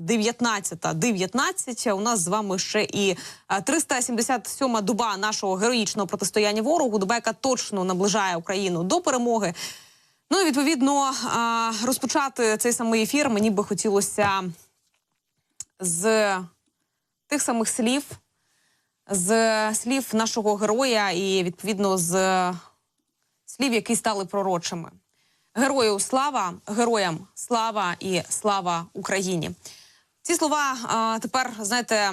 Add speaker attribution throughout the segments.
Speaker 1: 19.19. 19. У нас з вами ще і 377-ма доба нашого героїчного протистояння ворогу. Доба, яка точно наближає Україну до перемоги. Ну і відповідно розпочати цей самий ефір мені би хотілося з тих самих слів, з слів нашого героя, і відповідно з слів, які стали пророчими. Герою слава, героям слава і слава Україні. Ці слова а, тепер, знаєте,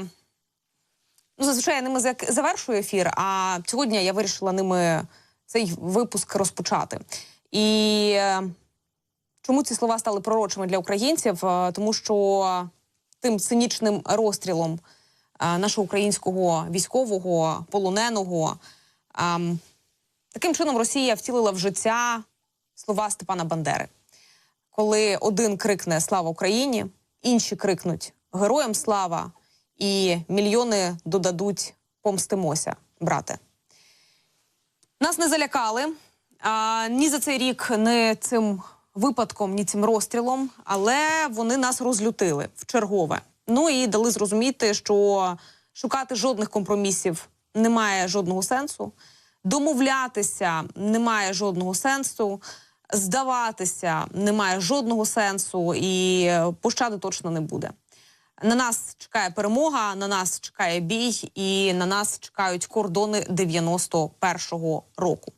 Speaker 1: ну зазвичай я ними завершую ефір. А сьогодні я вирішила ними цей випуск розпочати. І е, чому ці слова стали пророчими для українців? Е, Тому що тим цинічним розстрілом е, нашого українського військового полоненого ем, таким чином Росія втілила в життя слова Степана Бандери. Коли один крикне Слава Україні, інші крикнуть Героям слава, і мільйони додадуть Помстимося, брате. Нас не залякали а, ні за цей рік, ні цим випадком, ні цим розстрілом, але вони нас розлютили в чергове. Ну і дали зрозуміти, що шукати жодних компромісів немає жодного сенсу, домовлятися немає жодного сенсу, здаватися немає жодного сенсу, і е, пощади точно не буде. На нас чекає перемога, на нас чекає бій, і на нас чекають кордони 91-го року.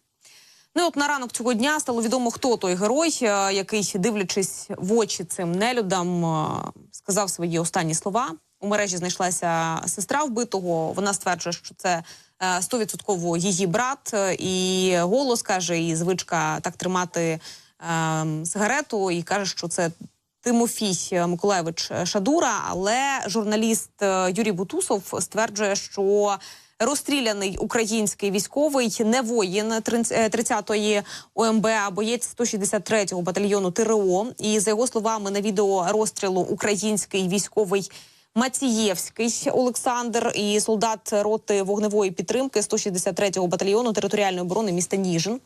Speaker 1: Ну от на ранок цього дня стало відомо, хто той герой, е, який, дивлячись в очі цим нелюдам, е, сказав свої останні слова. У мережі знайшлася сестра вбитого. Вона стверджує, що це е, стовідсотково її брат, е, і голос каже, і звичка так тримати е, сигарету, і каже, що це Тимофій Миколаєвич Шадура. Але журналіст е, Юрій Бутусов стверджує, що розстріляний український військовий не воїн 30-ї ОМБ, а боєць 163-го батальйону ТРО. І за його словами, на відео розстрілу український військовий. Мацієвський Олександр і солдат роти вогневої підтримки 163-го батальйону територіальної оборони міста Ніжин.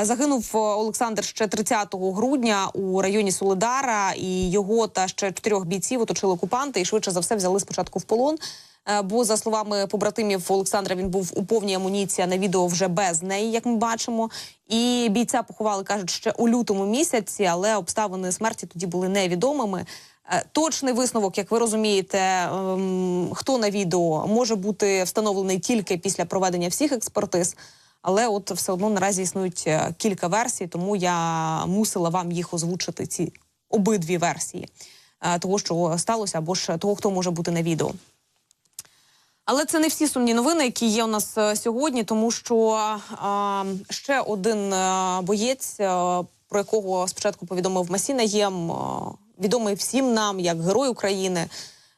Speaker 1: Е, Загинув Олександр ще 30 грудня у районі Солидара, і його та ще чотирьох бійців оточили окупанти і швидше за все взяли спочатку в полон. Е, Бо за словами побратимів Олександра, він був у повній амуніції, на відео вже без неї, як ми бачимо. І бійця поховали, кажуть, ще у лютому місяці, але обставини смерті тоді були невідомими. Е, Точний висновок, як ви розумієте, ем, хто на відео може бути встановлений тільки після проведення всіх експертиз. Але от все одно наразі існують е, кілька версій, тому я мусила вам їх озвучити. Ці обидві версії е, того, що сталося, або ж того, хто може бути на відео. Але це не всі сумні новини, які є у нас сьогодні, тому що е, ще один боєць, про якого спочатку повідомив Масінаєм, е, відомий всім нам як герой України,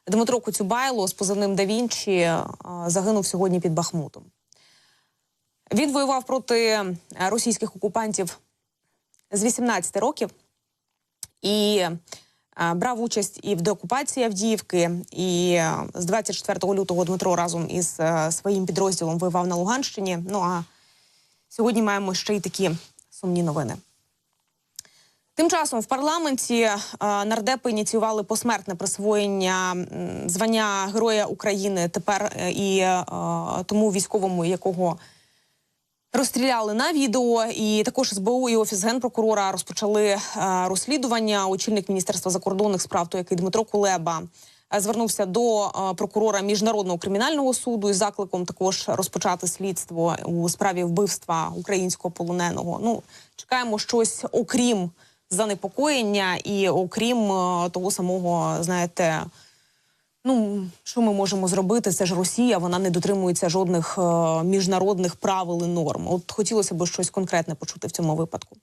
Speaker 1: Дмитро Коцюбайло з позивним Да Вінчі, е, загинув сьогодні під Бахмутом. Він воював проти е, російських окупантів з 18 років і е, брав участь і в деокупації Авдіївки. І з 24 лютого Дмитро разом із своїм підрозділом воював на Луганщині. Ну а сьогодні маємо ще й такі сумні новини. Тим часом в парламенті е, нардепи ініціювали посмертне присвоєння звання Героя України тепер е, і е, тому військовому, якого розстріляли на відео. І також СБУ і офіс генпрокурора розпочали розслідування. Очільник міністерства закордонних справ, той, який Дмитро Кулеба. Звернувся до прокурора міжнародного кримінального суду із закликом також розпочати слідство у справі вбивства українського полоненого. Ну чекаємо щось окрім занепокоєння і окрім е, того самого, знаєте, Ну, що ми можемо зробити? Це ж Росія, вона не дотримується жодних е, міжнародних правил і норм. От хотілося б щось конкретне почути в цьому випадку.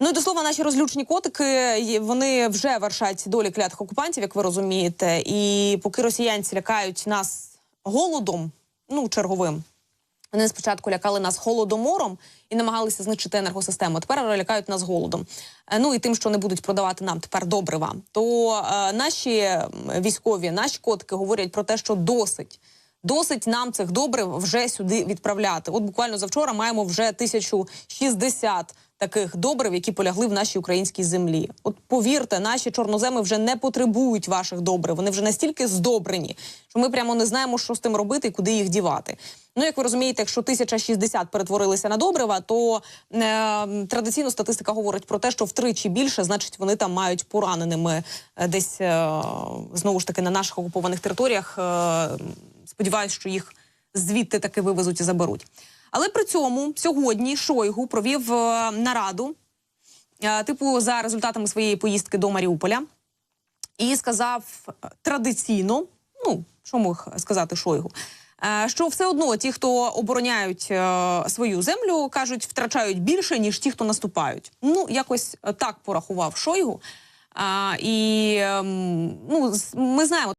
Speaker 1: Ну і до слова, наші розлючені котики вони вже вершать долі клятих окупантів, як ви розумієте. І поки росіянці лякають нас голодом, ну черговим. Вони спочатку лякали нас холодомором і намагалися знищити енергосистему. Тепер лякають нас голодом. Е, Ну і тим, що не будуть продавати нам тепер добрива. То е, наші військові, наші котики говорять про те, що досить. Досить нам цих добрив вже сюди відправляти. От буквально завчора маємо вже 1060 таких добрив, які полягли в нашій українській землі. От повірте, наші чорноземи вже не потребують ваших добрив. Вони вже настільки здобрені, що ми прямо не знаємо, що з тим робити і куди їх дівати. Ну, як ви розумієте, якщо 1060 перетворилися на добрива, то е, традиційно статистика говорить про те, що втричі більше, значить, вони там мають пораненими е, десь е, знову ж таки на наших окупованих територіях. Е, сподіваюсь, що їх звідти таки вивезуть і заберуть. Але при цьому сьогодні Шойгу провів е, нараду, е, типу, за результатами своєї поїздки до Маріуполя, і сказав е, традиційно, ну що мог сказати Шойгу, що все одно ті, хто обороняють свою землю, кажуть, втрачають більше ніж ті, хто наступають. Ну якось так порахував Шойгу. А, і ем, ну ми знаємо.